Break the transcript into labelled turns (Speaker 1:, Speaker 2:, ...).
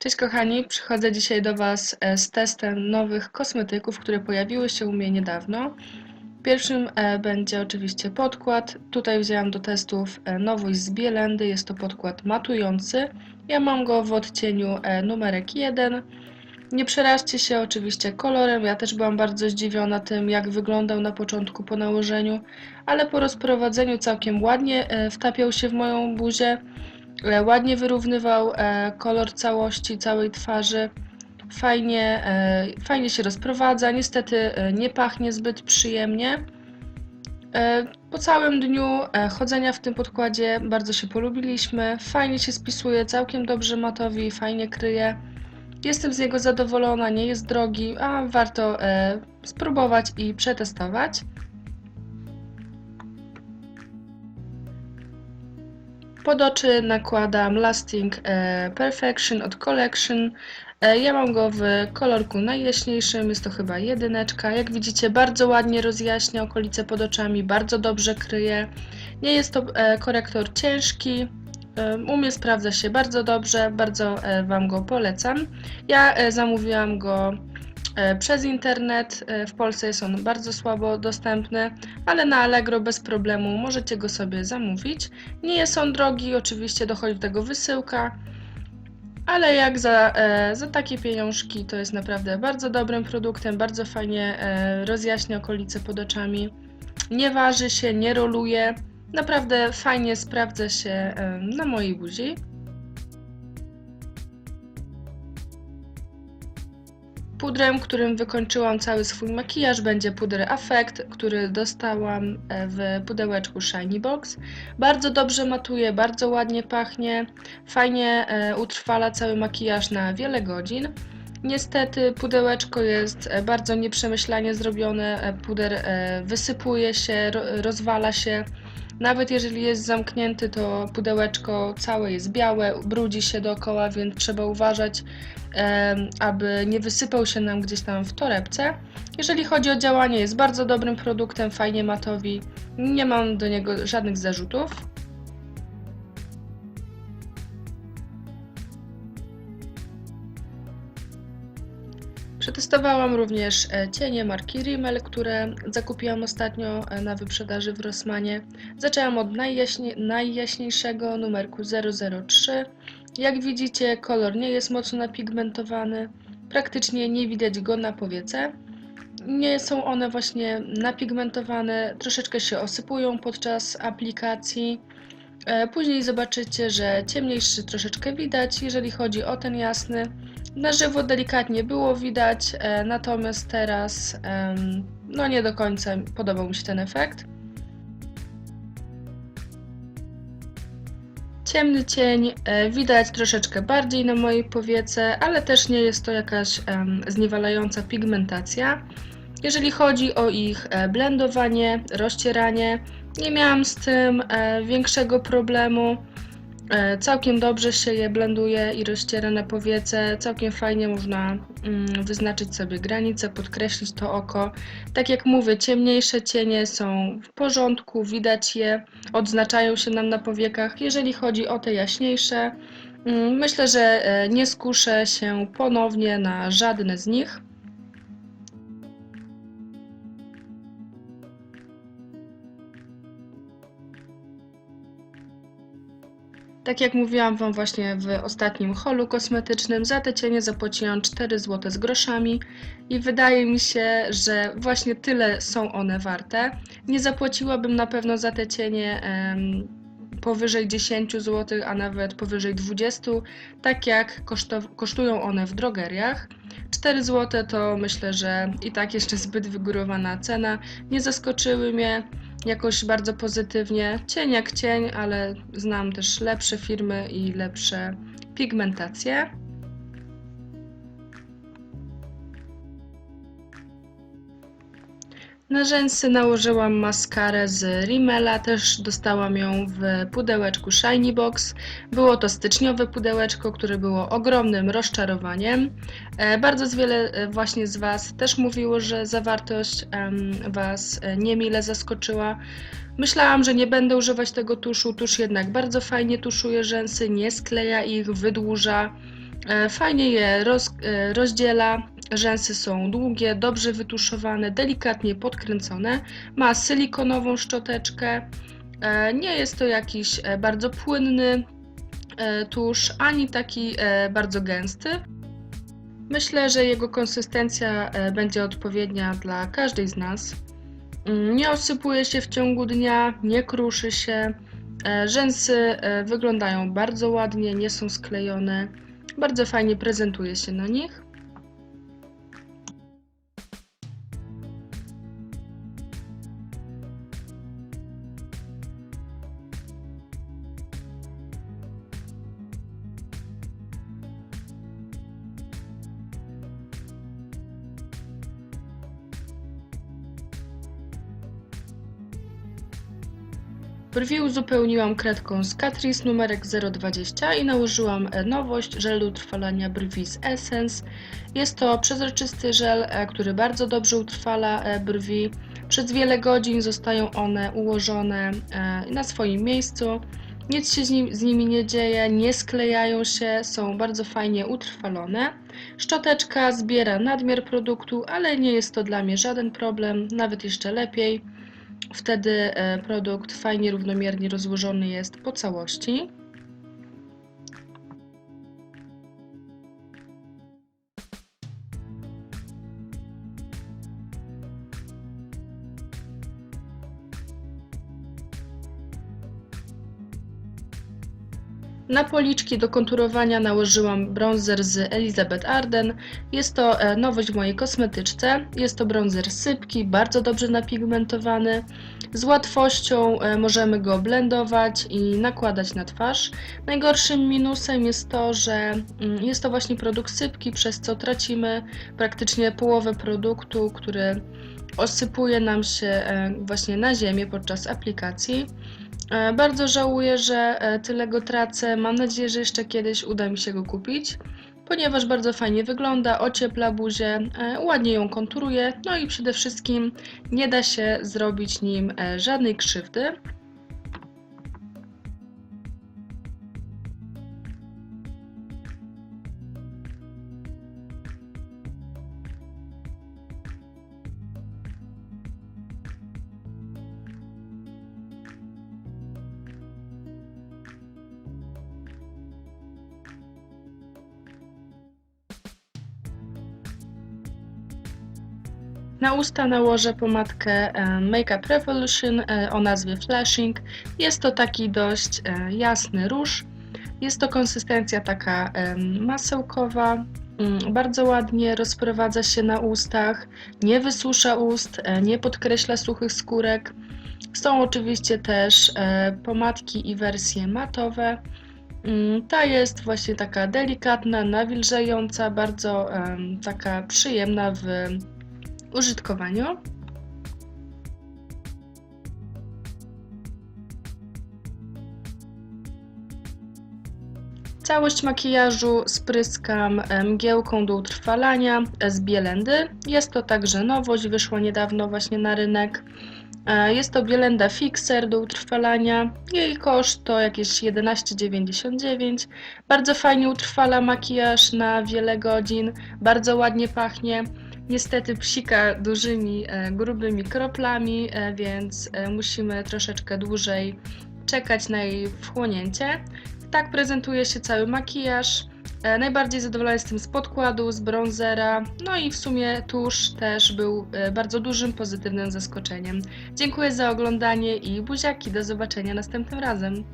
Speaker 1: Cześć kochani, przychodzę dzisiaj do Was e, z testem nowych kosmetyków, które pojawiły się u mnie niedawno. Pierwszym e, będzie oczywiście podkład. Tutaj wzięłam do testów e, nowość z Bielendy, jest to podkład matujący. Ja mam go w odcieniu numerek 1. Nie przeraźcie się oczywiście kolorem, ja też byłam bardzo zdziwiona tym, jak wyglądał na początku po nałożeniu, ale po rozprowadzeniu całkiem ładnie wtapiał się w moją buzię. E, Ładnie wyrównywał e, kolor całości, całej twarzy. Fajnie, e, fajnie się rozprowadza. Niestety nie pachnie zbyt przyjemnie. Po całym dniu chodzenia w tym podkładzie bardzo się polubiliśmy. Fajnie się spisuje, całkiem dobrze matowi, fajnie kryje. Jestem z niego zadowolona, nie jest drogi, a warto spróbować i przetestować. Pod oczy nakładam Lasting e, Perfection od Collection. E, Ja mam go w kolorku najjaśniejszym, jest to chyba jedyneczka. Jak widzicie, bardzo ładnie rozjaśnia okolice pod oczami, bardzo dobrze kryje. Nie jest to e, korektor ciężki. U mnie sprawdza się bardzo dobrze, bardzo Wam go polecam. Ja zamówiłam go przez internet. E, W Polsce jest on bardzo słabo dostępny, ale na Allegro bez problemu możecie go sobie zamówić. Nie jest on drogi, oczywiście dochodzi do tego wysyłka, ale jak za, e, za takie pieniążki to jest naprawdę bardzo dobrym produktem, bardzo fajnie e, rozjaśnia okolice pod oczami. Nie waży się, nie roluje. Naprawdę fajnie sprawdza się e, na mojej buzi. Pudrem, którym wykończyłam cały swój makijaż, będzie puder Affect, który dostałam e, w pudełeczku Shiny Box. Bardzo dobrze matuje, bardzo ładnie pachnie, fajnie e, utrwala cały makijaż na wiele godzin. Niestety pudełeczko jest e, bardzo nieprzemyślanie zrobione, puder wysypuje się, ro, rozwala się. Nawet jeżeli jest zamknięty, to pudełeczko całe jest białe, brudzi się dookoła, więc trzeba uważać, aby nie wysypał się nam gdzieś tam w torebce. Jeżeli chodzi o działanie, jest bardzo dobrym produktem, fajnie matowi, nie mam do niego żadnych zarzutów. Przetestowałam również e, cienie marki Rimmel, które zakupiłam ostatnio e, na wyprzedaży w Rossmanie. Zaczęłam od najjaśnie, najjaśniejszego numerku 003. Jak widzicie, kolor nie jest mocno napigmentowany, praktycznie nie widać go na powiece. Nie są one właśnie napigmentowane, troszeczkę się osypują podczas aplikacji. E, Później zobaczycie, że ciemniejszy troszeczkę widać, jeżeli chodzi o ten jasny. Na żywo delikatnie było widać, e, natomiast teraz no nie do końca podobał mi się ten efekt. Ciemny cień e, widać troszeczkę bardziej na mojej powiece, ale też nie jest to jakaś zniewalająca pigmentacja. Jeżeli chodzi o ich e, blendowanie, rozcieranie, nie miałam z tym większego problemu. E, Całkiem dobrze się je blenduje i rozciera na powiece. Całkiem fajnie można mm, wyznaczyć sobie granice, podkreślić to oko. Tak jak mówię, ciemniejsze cienie są w porządku, widać je, odznaczają się nam na powiekach. Jeżeli chodzi o te jaśniejsze, mm, myślę, że e, nie skuszę się ponownie na żadne z nich. Tak jak mówiłam Wam właśnie w ostatnim holu kosmetycznym, za te cienie zapłaciłam 4 zł z groszami i wydaje mi się, że właśnie tyle są one warte. Nie zapłaciłabym na pewno za te cienie em, powyżej 10 zł, a nawet powyżej 20, tak jak kosztują one w drogeriach. 4 zł to myślę, że i tak jeszcze zbyt wygórowana cena. Nie zaskoczyły mnie jakoś bardzo pozytywnie. Cień jak cień, ale znam też lepsze firmy i lepsze pigmentacje. Na rzęsy nałożyłam maskarę z Rimmela, też dostałam ją w pudełeczku Shiny Box. Było to styczniowe pudełeczko, które było ogromnym rozczarowaniem. E, Bardzo wiele e, właśnie z Was też mówiło, że zawartość Was e, niemile zaskoczyła. Myślałam, że nie będę używać tego tuszu. Tusz jednak bardzo fajnie tuszuje rzęsy, nie skleja ich, wydłuża. Fajnie je roz, rozdziela. Rzęsy są długie, dobrze wytuszowane, delikatnie podkręcone. Ma silikonową szczoteczkę. E, Nie jest to jakiś e, bardzo płynny e, tusz, ani taki bardzo gęsty. Myślę, że jego konsystencja będzie odpowiednia dla każdej z nas. Mm, Nie osypuje się w ciągu dnia, nie kruszy się. Rzęsy wyglądają bardzo ładnie, nie są sklejone. Bardzo fajnie prezentuje się na nich. Brwi uzupełniłam kredką z Catrice numerek 020 i nałożyłam nowość żel do utrwalania brwi z Essence. Jest to przezroczysty żel, e, który bardzo dobrze utrwala e, brwi. Przez wiele godzin zostają one ułożone e, na swoim miejscu. Nic się z, nim, z nimi nie dzieje, nie sklejają się, są bardzo fajnie utrwalone. Szczoteczka zbiera nadmiar produktu, ale nie jest to dla mnie żaden problem, nawet jeszcze lepiej. Wtedy e, produkt fajnie równomiernie rozłożony jest po całości. Na policzki do konturowania nałożyłam bronzer z Elizabeth Arden. Jest to e, nowość w mojej kosmetyczce. Jest to bronzer sypki, bardzo dobrze napigmentowany. Z łatwością e, możemy go blendować i nakładać na twarz. Najgorszym minusem jest to, że mm, jest to właśnie produkt sypki, przez co tracimy praktycznie połowę produktu, który osypuje nam się e, właśnie na ziemię podczas aplikacji. E, Bardzo żałuję, że e, tyle go tracę. Mam nadzieję, że jeszcze kiedyś uda mi się go kupić, ponieważ bardzo fajnie wygląda, ociepla buzię, e, ładnie ją konturuje, no i przede wszystkim nie da się zrobić nim żadnej krzywdy. Na usta nałożę pomadkę e, Makeup Revolution e, o nazwie Flashing. Jest to taki dość e, jasny róż. Jest to konsystencja taka masełkowa. Mm, Bardzo ładnie rozprowadza się na ustach, nie wysusza ust, nie podkreśla suchych skórek. Są oczywiście też pomadki i wersje matowe. Mm, Ta jest właśnie taka delikatna, nawilżająca, bardzo taka przyjemna w użytkowaniu. Całość makijażu spryskam mgiełką do utrwalania z Bielendy. Jest to także nowość, wyszła niedawno właśnie na rynek. E, Jest to Bielenda Fixer do utrwalania. Jej koszt to jakieś 11,99. Bardzo fajnie utrwala makijaż na wiele godzin, bardzo ładnie pachnie. Niestety psika dużymi, e, grubymi kroplami, e, więc e, musimy troszeczkę dłużej czekać na jej wchłonięcie. Tak prezentuje się cały makijaż. Najbardziej zadowolona jestem z podkładu, z bronzera, no i w sumie tusz też był bardzo dużym pozytywnym zaskoczeniem. Dziękuję za oglądanie i buziaki, do zobaczenia następnym razem.